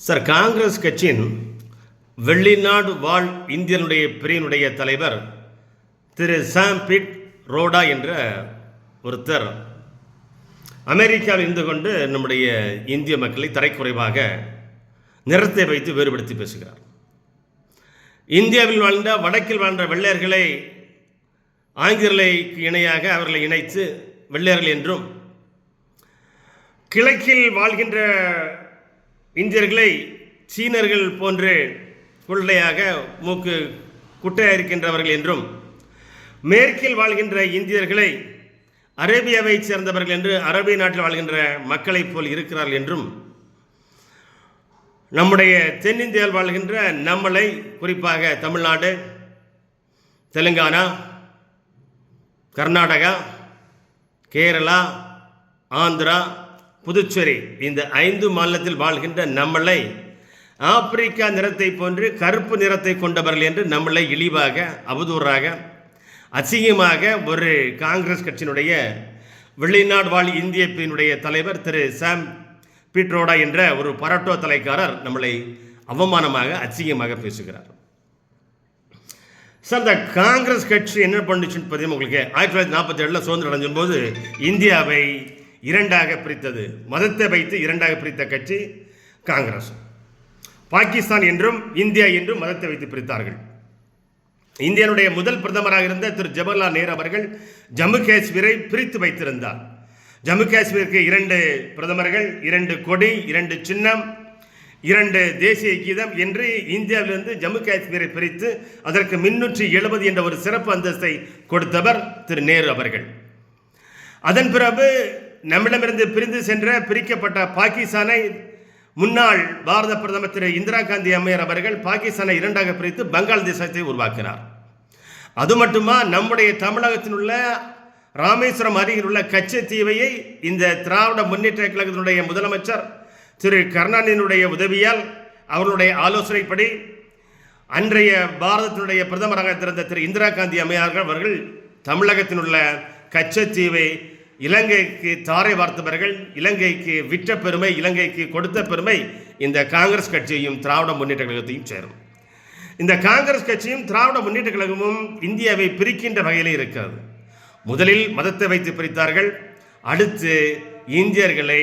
Sir Congress கட்சியின் வெளிநாடு வாழ் இந்தியனுடைய பிரிவினுடைய தலைவர் திரு சாம் பிட் ரோடா என்ற ஒருத்தர் அமெரிக்காவில் இருந்து கொண்டு நம்முடைய இந்திய மக்களை தரைக்குறைவாக நிறத்தை வைத்து வேறுபடுத்தி பேசுகிறார். இந்தியாவில் வாழ்ந்த வடக்கில் வாழ்ந்த வெள்ளையர்களை ஆங்கிலேயருக்கு இணையாக அவர்களை இணைத்து வெள்ளையர்கள் என்றும் கிழக்கில் வாழ்கின்ற இந்தியர்களை சீனர்கள் போன்று கொள்ளையாக மூக்கு குட்டையாக இருக்கின்றவர்கள் என்றும் மேற்கில் வாழ்கின்ற இந்தியர்களை அரேபியாவைச் சேர்ந்தவர்கள் என்று அரேபிய நாட்டில் வாழ்கின்ற மக்களைப் போல் இருக்கிறார்கள் என்றும் நம்முடைய தென்னிந்தியாவில் வாழ்கின்ற நம்மளை குறிப்பாக தமிழ்நாடு தெலுங்கானா கர்நாடகா கேரளா ஆந்திரா புதுச்சேரி இந்த ஐந்து மாநிலத்தில் வாழ்கின்ற நம்மளை ஆப்பிரிக்கா நிறத்தை போன்று கருப்பு நிறத்தை கொண்டவர்கள் என்று நம்மளை இழிவாக அவதூறாக அசிங்கமாக ஒரு காங்கிரஸ் கட்சியினுடைய வெளிநாடு வாழ் இந்திய பிரிவினுடைய தலைவர் திரு சாம் பீட்ரோடா என்ற ஒரு பரட்டோ தலைக்காரர் நம்மளை அவமானமாக அசிங்கமாக பேசுகிறார். சார் இந்த காங்கிரஸ் கட்சி என்ன பண்ணுச்சுன்னு பார்த்தீங்கன்னா உங்களுக்கு ஆயிரத்தி தொள்ளாயிரத்தி நாற்பத்தி ஏழில் சுதந்திரம் அடைஞ்சும் போது இந்தியாவை இரண்டாக பிரித்தது. மதத்தை வைத்து இரண்டாக பிரித்த கட்சி காங்கிரஸ். பாகிஸ்தான் என்றும் இந்தியா என்றும் மதத்தை வைத்து பிரித்தார்கள். இந்தியனுடைய முதல் பிரதமராக இருந்த திரு ஜவஹர்லால் நேரு அவர்கள் ஜம்மு காஷ்மீரை பிரித்து வைத்திருந்தார். ஜம்மு காஷ்மீருக்கு இரண்டு பிரதமர்கள் இரண்டு கொடி இரண்டு சின்னம் இரண்டு தேசிய கீதம் என்று இந்தியாவிலிருந்து ஜம்மு காஷ்மீரை பிரித்து அதற்கு முன்னூற்றி எழுபது என்ற ஒரு சிறப்பு அந்தஸ்தை கொடுத்தவர் திரு நேரு அவர்கள். அதன் பிறகு நம்மிடமிருந்து பிரிந்து சென்ற பிரிக்கப்பட்ட பாகிஸ்தானை முன்னாள் பாரத பிரதமர் திரு இந்திரா காந்தி அம்மையார் அவர்கள் பாகிஸ்தானை இரண்டாக பிரித்து பங்களாதேசத்தை உருவாக்கினார். அது மட்டுமா நம்முடைய தமிழகத்தில் உள்ள ராமேஸ்வரம் அருகில் உள்ள கச்சத்தீவையை இந்த திராவிட முன்னேற்ற கழகத்தினுடைய முதலமைச்சர் திரு கருணாநிதியினுடைய உதவியால் அவருடைய ஆலோசனைப்படி அன்றைய பாரதத்தினுடைய பிரதமராக திறந்த திரு இந்திரா காந்தி அம்மையார்கள் அவர்கள் தமிழகத்தில் உள்ள கச்சத்தீவை இலங்கைக்கு தாரை வார்த்தவர்கள் இலங்கைக்கு விற்ற பெருமை இலங்கைக்கு கொடுத்த பெருமை இந்த காங்கிரஸ் கட்சியையும் திராவிட முன்னேற்ற கழகத்தையும் சேரும். இந்த காங்கிரஸ் கட்சியும் திராவிட முன்னேற்ற கழகமும் இந்தியாவை பிரிக்கின்ற வகையில் இருக்கிறது முதலில் மதத்தை வைத்து பிரித்தார்கள் அடுத்து இந்தியர்களை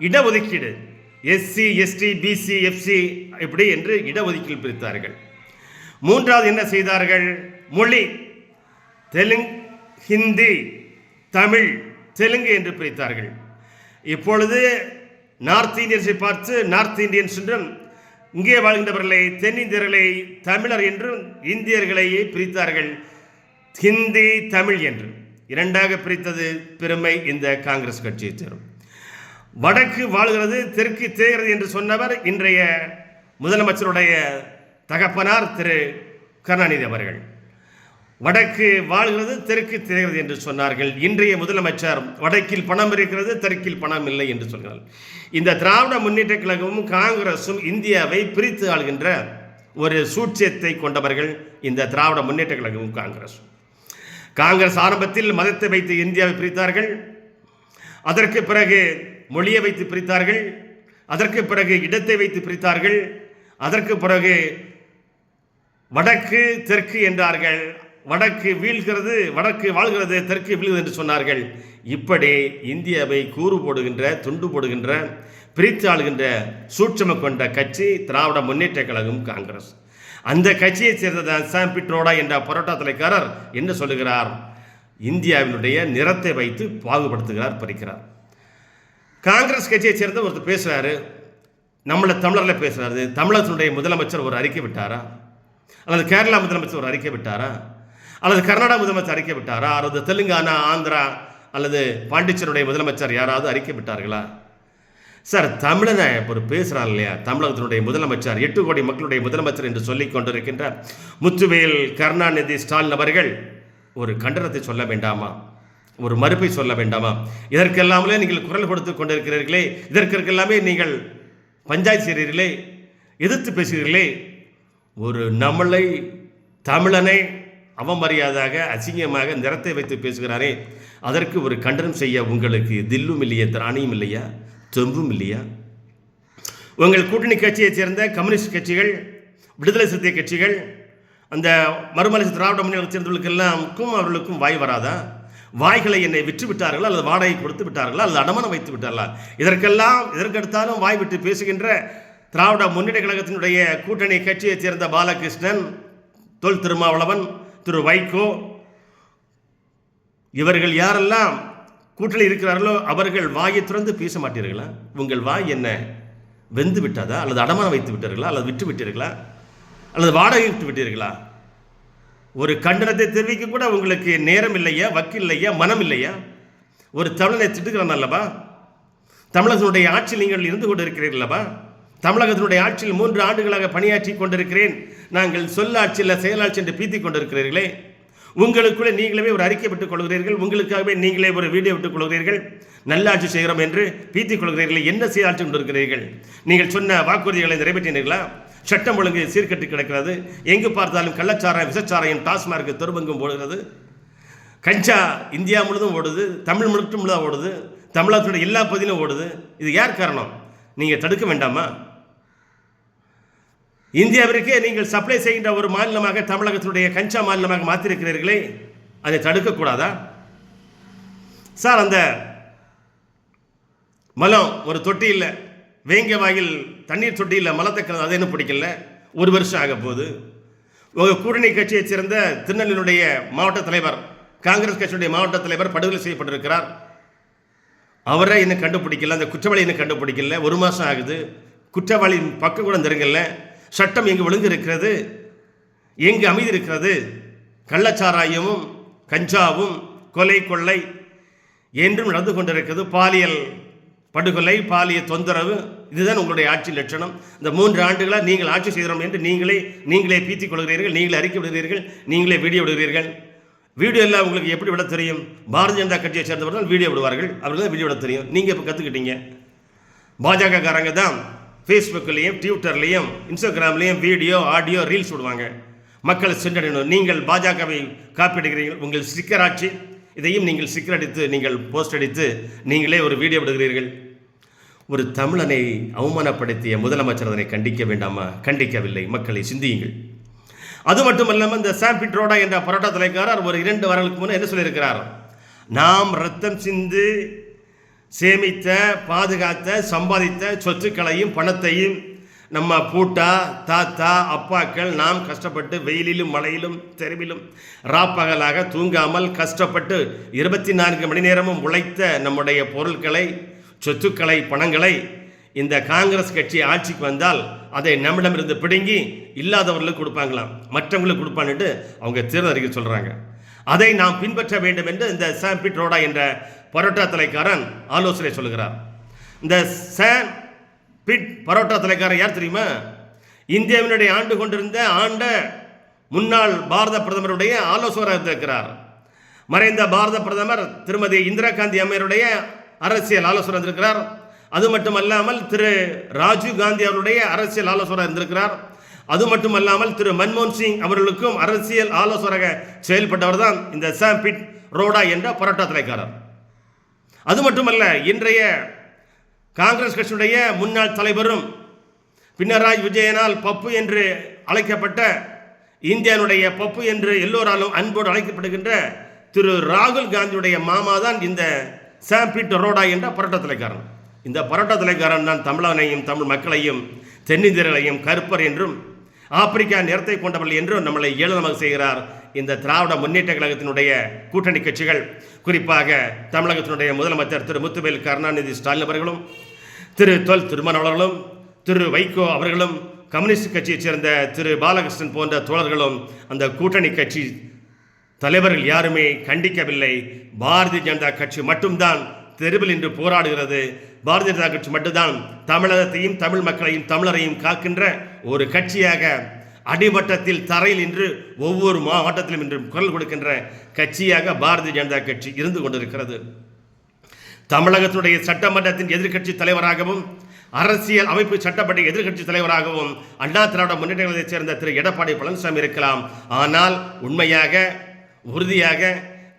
இடஒதுக்கீடு எஸ்சி எஸ்டி பிசி எஃப்சி இப்படி என்று இடஒதுக்கீடு பிரித்தார்கள். மூன்றாவது என்ன செய்தார்கள்? மொழி தெலுங்கு ஹிந்தி தமிழ் தெலுங்கு என்று பிரித்தார்கள். இப்பொழுது நார்த் இந்தியன்ஸை பார்த்து நார்த் இந்தியன்ஸ் என்றும் இங்கே வாழ்கின்றவர்களை தென்னிந்தியர்களை தமிழர் என்றும் இந்தியர்களையே பிரித்தார்கள். ஹிந்தி தமிழ் என்று. இரண்டாக பிரித்தது பெருமை இந்த காங்கிரஸ் கட்சியை சேரும் வடக்கு வாழ்கிறது தெற்கு தேகிறது என்று சொன்னவர் இன்றைய முதலமைச்சருடைய தகப்பனார் திரு கருணாநிதி அவர்கள். வடக்கு வாழ்கிறது தெற்கு திரைகிறது என்று சொன்னார்கள். இன்றைய முதலமைச்சர் வடக்கில் பணம் இருக்கிறது தெற்கில் பணம் இல்லை என்று சொல்கிறார்கள் இந்த திராவிட முன்னேற்ற கழகமும் காங்கிரஸும் இந்தியாவை பிரித்து ஆள்கின்ற ஒரு சூட்சியத்தை கொண்டவர்கள் இந்த திராவிட முன்னேற்ற கழகமும் காங்கிரஸ் காங்கிரஸ் ஆரம்பத்தில் மதத்தை வைத்து இந்தியாவை பிரித்தார்கள். அதற்கு பிறகு மொழியை வைத்து பிரித்தார்கள். அதற்கு பிறகு இடத்தை வைத்து பிரித்தார்கள். அதற்கு பிறகு வடக்கு தெற்கு என்றார்கள். வடக்கு வீழ்கிறது வடக்கு வாழ்கிறது தெற்கு வீழ்கிறது என்று சொன்னார்கள். இப்படி இந்தியாவை கூறு போடுகின்ற துண்டு போடுகின்ற பிரித்து ஆளுகின்ற சூட்சம கொண்ட கட்சி திராவிட முன்னேற்ற கழகம் காங்கிரஸ். அந்த கட்சியை சேர்ந்ததான் சாம் பிட்ரோடா என்ற பரோட்டா தலைக்காரர் என்ன சொல்லுகிறார். இந்தியாவினுடைய நிறத்தை வைத்து பாகுபடுத்துகிறார் பறிக்கிறார். காங்கிரஸ் கட்சியை சேர்ந்த ஒருத்தர் பேசுகிறாரு நம்மளை தமிழரில் பேசுகிறாரு தமிழகத்தினுடைய முதலமைச்சர் ஒரு அறிக்கை விட்டாரா? அல்லது கேரளா முதலமைச்சர் ஒரு அறிக்கை விட்டாரா? அல்லது கர்நாடக முதலமைச்சர் அறிக்கை விட்டாரா? அல்லது தெலுங்கானா ஆந்திரா அல்லது பாண்டிச்சேருடைய முதலமைச்சர் யாராவது அறிக்கை விட்டார்களா? சார் தமிழனை இப்போ பேசுகிறார் இல்லையா? தமிழகத்தினுடைய முதலமைச்சர் எட்டு கோடி மக்களுடைய முதலமைச்சர் என்று சொல்லிக் கொண்டிருக்கின்ற முத்துவேல் கருணாநிதி ஸ்டாலின் அவர்கள் ஒரு கண்டனத்தை சொல்ல வேண்டாமா? ஒரு மறுப்பை சொல்ல வேண்டாமா? இதற்கெல்லாமலே நீங்கள் குரல் கொடுத்து கொண்டிருக்கிறீர்களே. இதற்கெல்லாமே நீங்கள் பஞ்சாயத்து செய்கிறீர்களே. எதிர்த்து பேசுகிறீர்களே. ஒரு நம்மளை தமிழனை அவமரியாதாக அசிங்கமாக நிறத்தை வைத்து பேசுகிறாரே. அதற்கு ஒரு கண்டனம் செய்ய உங்களுக்கு தில்லும் இல்லையா திராணியும் இல்லையா? தெம்பும் இல்லையா? உங்கள் கூட்டணி கட்சியைச் சேர்ந்த கம்யூனிஸ்ட் கட்சிகள் விடுதலை சிறுத்தை கட்சிகள் அந்த மறுமலை திராவிட முன்னேற்ற சேர்ந்தவர்களுக்கெல்லாமுக்கும் அவர்களுக்கும் வாய் வராதா? வாய்களை என்னை விற்று விட்டார்களா? அல்லது வாடகை கொடுத்து விட்டார்களா? அல்லது அடமானம் வைத்து விட்டார்களா? இதற்கெல்லாம் இதற்கெடுத்தாலும் வாய் விட்டு பேசுகின்ற திராவிட முன்னேற்ற கழகத்தினுடைய கூட்டணி கட்சியைச் சேர்ந்த பாலகிருஷ்ணன் தொல் திருமாவளவன் திரு வைகோ இவர்கள் யாரெல்லாம் கூட்டில் இருக்கிறார்களோ அவர்கள் வாயை திறந்து பேச மாட்டீர்களா? உங்கள் வாய் என்ன? வெந்து விட்டதா? அல்லது அடமானம் வைத்து விட்டீர்களா? அல்லது விட்டு விட்டீர்களா? அல்லது வாடகை விட்டு விட்டீர்களா? ஒரு கண்டனத்தை தெரிவிக்க கூட உங்களுக்கு நேரம் இல்லையா? வக்கு இல்லையா? மனம் இல்லையா? ஒரு தமிழனை திட்டுக்கிறான் அல்லவா? தமிழகத்தினுடைய ஆட்சியில் நீங்கள் இருந்து கொண்டு இருக்கிறீர்களவா தமிழகத்தினுடைய ஆட்சியில் மூன்று ஆண்டுகளாக பணியாற்றி கொண்டிருக்கிறேன். நாங்கள் சொல்லாட்சி இல்லை செயலாட்சி என்று பீத்திக் கொண்டிருக்கிறீர்களே. உங்களுக்குள்ளே நீங்களே ஒரு அறிக்கை விட்டுக் கொள்கிறீர்கள். உங்களுக்காகவே நீங்களே ஒரு வீடியோ விட்டுக் கொள்கிறீர்கள். நல்லாட்சி செய்கிறோம் என்று பீத்திக் கொள்கிறீர்கள். என்ன செயலாட்சி கொண்டிருக்கிறீர்கள்? நீங்கள் சொன்ன வாக்குறுதிகளை நிறைவேற்றினீர்களா? சட்டம் ஒழுங்கு சீர்கட்டு கிடக்கிறது. எங்கு பார்த்தாலும் கள்ளச்சாராயம் விசச்சாராயம் டாஸ்மார்க்கு துருபங்கம் போடுகிறது கஞ்சா இந்தியா முழுதும் ஓடுது. தமிழ் முழுக்க முழுதாக ஓடுது. தமிழகத்தோட எல்லா பகுதியிலும் ஓடுது. இது யார் காரணம்? நீங்கள் தடுக்க வேண்டாமா? இந்தியாவிற்கே நீங்கள் சப்ளை செய்கின்ற ஒரு மாநிலமாக தமிழகத்தினுடைய கஞ்சா மாநிலமாக மாற்றிருக்கிறீர்களே அதை தடுக்கக்கூடாதா? சார் அந்த மலம் ஒரு தொட்டியில் வேங்க வாயில் தண்ணீர் தொட்டியில் மலத்தை கலந்து அது என்ன பிடிக்கல. ஒரு வருஷம் ஆக போகுது. உங்கள் கூட்டணி கட்சியைச் சேர்ந்த திருநெல்வேலியுடைய மாவட்ட தலைவர் காங்கிரஸ் கட்சியுடைய மாவட்ட தலைவர் படுகொலை செய்யப்பட்டிருக்கிறார். அவரை இன்னும் கண்டுபிடிக்கல அந்த குற்றவாளி இன்னும் கண்டுபிடிக்கல. ஒரு மாதம் ஆகுது. குற்றவாளி பக்கம் கூட நெருங்கல. சட்டம் எங்கு ஒழுங்கு இருக்கிறது எங்கு அமைதி இருக்கிறது கள்ளச்சாராயமும் கஞ்சாவும் கொலை கொள்ளை என்றும் நடந்து கொண்டிருக்கிறது. பாலியல் படுகொலை பாலியல் தொந்தரவு இதுதான் உங்களுடைய ஆட்சி லட்சணம். இந்த மூன்று ஆண்டுகளாக நீங்கள் ஆட்சி செய்கிறோம் என்று நீங்களே நீங்களே பீத்திக் கொள்கிறீர்கள் நீங்களே அறிக்கை விடுகிறீர்கள் நீங்களே வீடியோ விடுகிறீர்கள். வீடியோ எல்லாம் உங்களுக்கு எப்படி விட தெரியும்? பாரதிய ஜனதா கட்சியை சேர்ந்தவர்கள் வீடியோ விடுவார்கள். அவர்கள் தான் வீடியோ விட தெரியும். நீங்கள் இப்போ கற்றுக்கிட்டீங்க பாஜகக்காரங்க தான். ஃபேஸ்புக்லேயும் ட்விட்டர்லேயும் இன்ஸ்டாகிராம்லேயும் வீடியோ ஆடியோ ரீல்ஸ் விடுவாங்க. மக்களை சென்றடையணும். நீங்கள் பாஜகவை காப்பீடுகிறீர்கள் உங்கள் ஸ்டிக்கர் ஆட்சி இதையும் நீங்கள் ஸ்டிக்கர் அடித்து நீங்கள் போஸ்ட் அடித்து நீங்களே ஒரு வீடியோ விடுகிறீர்கள். ஒரு தமிழனை அவமானப்படுத்திய முதலமைச்சர் அதனை கண்டிக்க வேண்டாமா? கண்டிக்கவில்லை. மக்களை சிந்தியுங்கள். அது மட்டும் இல்லாமல் இந்த சாம்பிட் ரோடா என்ற பரோட்டா தலைக்காரர் ஒரு இரண்டு வாரங்களுக்கு முன்னே என்ன சொல்லியிருக்கிறார்? நாம் ரத்தம் சிந்து சேமித்த பாதுகாத்த சம்பாதித்த சொத்துக்களையும் பணத்தையும் நம்ம பூட்டா தாத்தா அப்பாக்கள் நாம் கஷ்டப்பட்டு வெயிலிலும் மழையிலும் தெருவிலும் ராப்பகலாக தூங்காமல் கஷ்டப்பட்டு இருபத்தி நான்கு மணி நேரமும் உழைத்த நம்முடைய பொருட்களை சொத்துக்களை பணங்களை இந்த காங்கிரஸ் கட்சி ஆட்சிக்கு வந்தால் அதை நம்மிடமிருந்து பிடுங்கி இல்லாதவர்களுக்கு கொடுப்பாங்களாம். மற்றவங்களுக்கு கொடுப்பான்ட்டு அவங்க தேர்தல் அறிக்கை சொல்கிறாங்க அதை நாம் பின்பற்ற வேண்டும் என்று இந்த சாம்பிட் ரோடா என்ற பரோட்டா தலைக்காரன் ஆலோசனை சொல்கிறார் இந்த சேன் பிட் பரோட்டா தலைக்காரன் யார் தெரியுமா? இந்தியாவினுடைய ஆண்டு கொண்டிருந்த ஆண்ட முன்னாள் பாரத பிரதமருடைய ஆலோசகராக இருக்கிறார் மறைந்த பாரத பிரதமர் திருமதி இந்திரா காந்தி அம்மையருடைய அரசியல் ஆலோசகர் இருந்திருக்கிறார். அது மட்டுமல்லாமல் திரு ராஜீவ் காந்தி அவருடைய அரசியல் ஆலோசகராக இருந்திருக்கிறார். அது மட்டுமல்லாமல் திரு மன்மோகன் சிங் அவர்களுக்கும் அரசியல் ஆலோசகராக செயல்பட்டவர் தான் இந்த சாம் பிட் ரோடா என்ற பரோட்டா தலைக்காரர். அது மட்டுமல்ல இன்றைய காங்கிரஸ் கட்சியுடைய முன்னாள் தலைவரும் பின்னராஜ் விஜயனால் பப்பு என்று அழைக்கப்பட்ட இந்தியானுடைய பப்பு என்று எல்லோராலும் அன்போடு அழைக்கப்படுகின்ற திரு ராகுல் காந்தியுடைய மாமா தான் இந்த சாம்பிட் ரோடா என்ற பரோட்டா தலைக்காரன். இந்த பரோட்டா தலைக்காரன் தான் தமிழனையும் தமிழ் மக்களையும் தென்னிந்தியர்களையும் கருப்பர் என்றும் ஆப்பிரிக்கா நிறத்தை கொண்டவர்கள் என்றும் நம்மளை ஏளனமாக செய்கிறார் இந்த திராவிட முன்னேற்ற கழகத்தினுடைய கூட்டணி கட்சிகள். குறிப்பாக தமிழகத்தினுடைய முதலமைச்சர் திரு முத்துவேல் கருணாநிதி ஸ்டாலின் அவர்களும் திரு தொல் திருமணவர்களும் திரு வைகோ அவர்களும் கம்யூனிஸ்ட் கட்சியைச் சேர்ந்த திரு பாலகிருஷ்ணன் போன்ற தோழர்களும் அந்த கூட்டணி கட்சி தலைவர்கள் யாருமே கண்டிக்கவில்லை. பாரதிய ஜனதா கட்சி மட்டும்தான் தெருவில் இன்று போராடுகிறது. பாரதிய ஜனதா கட்சி மட்டும்தான் தமிழகத்தையும் தமிழ் மக்களையும் தமிழரையும் காக்கின்ற ஒரு கட்சியாக அடிமட்டத்தில் தரையில் இன்று ஒவ்வொரு மாவட்டத்திலும் இன்று குரல் கொடுக்கின்ற கட்சியாக பாரதிய ஜனதா கட்சி இருந்து கொண்டிருக்கிறது. தமிழகத்தினுடைய சட்டமன்றத்தின் எதிர்க்கட்சி தலைவராகவும் அரசியல் அமைப்பு சட்டப்படி எதிர்க்கட்சி தலைவராகவும் அண்ணா திராவிட முன்னேற்றங்களைச் சேர்ந்த திரு. எடப்பாடி பழனிசாமி இருக்கலாம். ஆனால் உண்மையாக உறுதியாக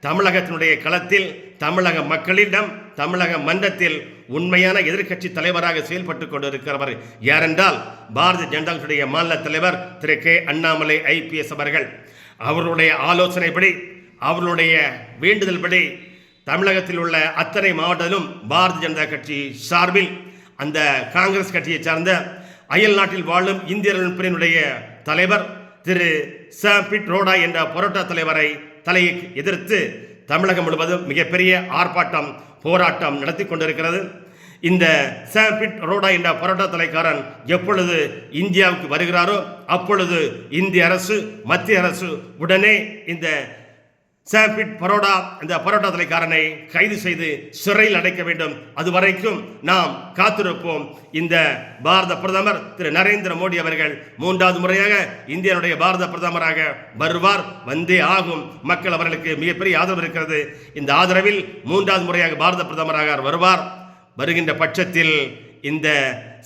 தமிழகத்தினுடைய களத்தில் தமிழக மக்களிடம் தமிழக மன்றத்தில் உண்மையான எதிர்க்கட்சி தலைவராக செயல்பட்டு கொண்டிருக்கிறவர் யாரென்றால் பாரதிய ஜனதாவுடைய மாநில தலைவர் திரு கே அண்ணாமலை ஐபிஎஸ் அவர்கள். அவருடைய ஆலோசனைப்படி அவருடைய வேண்டுதல்படி தமிழகத்தில் உள்ள அத்தனை மாவட்டத்திலும் பாரதிய ஜனதா கட்சி சார்பில் அந்த காங்கிரஸ் கட்சியை சார்ந்த அயல் நாட்டில் வாழும் இந்தியர்கள் பிரிவினுடைய தலைவர் திரு ச பிட் ரோடா என்ற பரோட்டா தலைவரை தலையை எதிர்த்து தமிழகம் முழுவதும் மிகப்பெரிய ஆர்ப்பாட்டம் போராட்டம் நடத்தி கொண்டிருக்கிறது. இந்த சாம்பிட் ரோடா என்ற பரோட்டா தலைக்காரன் எப்பொழுது இந்தியாவுக்கு வருகிறாரோ அப்பொழுது இந்திய அரசு மத்திய அரசு உடனே இந்த சாம்பிட் பரோடா இந்த பரோட்டா தலைக்காரனை கைது செய்து சிறையில் அடைக்க வேண்டும். அது வரைக்கும் நாம் காத்திருப்போம். இந்த பாரத பிரதமர் திரு நரேந்திர மோடி அவர்கள் மூன்றாவது முறையாக இந்தியனுடைய பாரத பிரதமராக வருவார். வந்தே ஆகும். மக்கள் அவர்களுக்கு மிகப்பெரிய ஆதரவு இருக்கிறது. இந்த ஆதரவில் மூன்றாவது முறையாக பாரத பிரதமராக வருவார். வருகின்ற பட்சத்தில் இந்த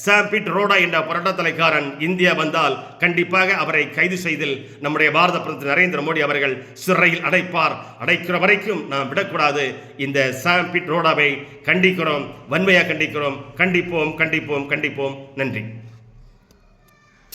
சாம்பிட் ரோடா என்ற புரட்டத்தலைக்காரன் இந்தியா வந்தால் கண்டிப்பாக அவரை கைது செய்தில் நம்முடைய பாரத பிரதமர் நரேந்திர மோடி அவர்கள் சிறையில் அடைப்பார். அடைக்கிற வரைக்கும் நாம் விடக்கூடாது. இந்த சாம்பிட் ரோடாவை கண்டிக்கிறோம். வன்மையாக கண்டிக்கிறோம். கண்டிப்போம் கண்டிப்போம் கண்டிப்போம். நன்றி.